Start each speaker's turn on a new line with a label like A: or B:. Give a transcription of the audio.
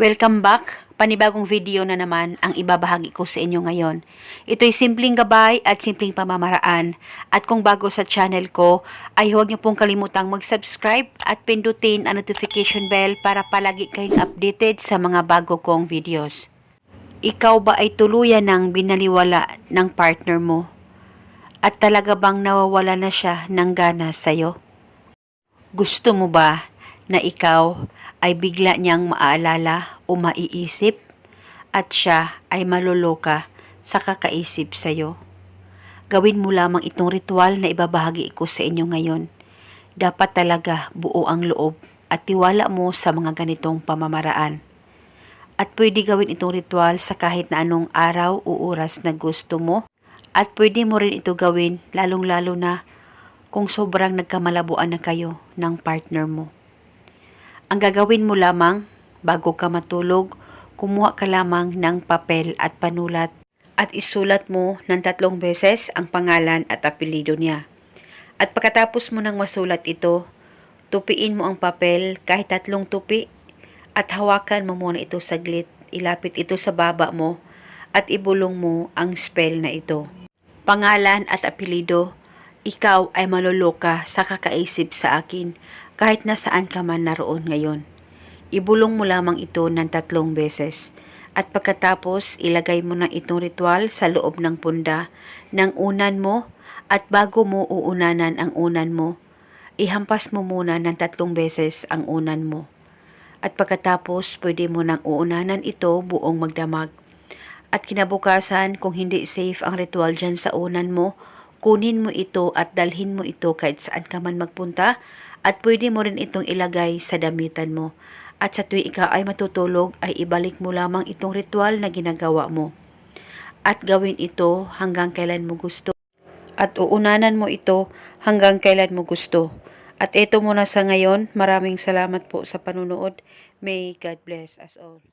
A: Welcome back! Panibagong video na naman ang ibabahagi ko sa inyo ngayon. Ito'y simpleng gabay at simpleng pamamaraan. At kung bago sa channel ko, ay huwag niyo pong kalimutang mag-subscribe at pindutin ang notification bell para palagi kayong updated sa mga bago kong videos. Ikaw ba ay tuluyan ng binaliwala ng partner mo? At talaga bang nawawala na siya ng gana sa'yo? Gusto mo ba na ikaw ay bigla niyang maaalala o maiisip at siya ay maloloka sa kakaisip sa'yo? Gawin mo lamang itong ritual na ibabahagi ko sa inyo ngayon. Dapat talaga buo ang loob at tiwala mo sa mga ganitong pamamaraan. At pwede gawin itong ritual sa kahit na anong araw o oras na gusto mo. At pwede mo rin ito gawin lalong-lalo na kung sobrang nagkamalabuan na kayo ng partner mo. Ang gagawin mo lamang bago ka matulog, kumuha ka lamang ng papel at panulat at isulat mo ng tatlong beses ang pangalan at apelido niya. At pagkatapos mo nang masulat ito, tupiin mo ang papel kahit tatlong tupi at hawakan mo muna ito saglit. Ilapit ito sa baba mo at ibulong mo ang spell na ito. Pangalan at apelido, ikaw ay maloloka sa kakaisip sa akin kahit nasaan ka man naroon ngayon. Ibulong mo lamang ito ng tatlong beses at pagkatapos ilagay mo na itong ritual sa loob ng punda ng unan mo at bago mo uunanan ang unan mo, ihampas mo muna ng tatlong beses ang unan mo. At pagkatapos pwede mo nang uunanan ito buong magdamag. At kinabukasan kung hindi safe ang ritual dyan sa unan mo, kunin mo ito at dalhin mo ito kahit saan ka man magpunta at pwede mo rin itong ilagay sa damitan mo. At sa tuwing ikaw ay matutulog ay ibalik mo lamang itong ritual na ginagawa mo. At gawin ito hanggang kailan mo gusto. At uunanan mo ito hanggang kailan mo gusto. At ito muna sa ngayon. Maraming salamat po sa panunood. May God bless us all.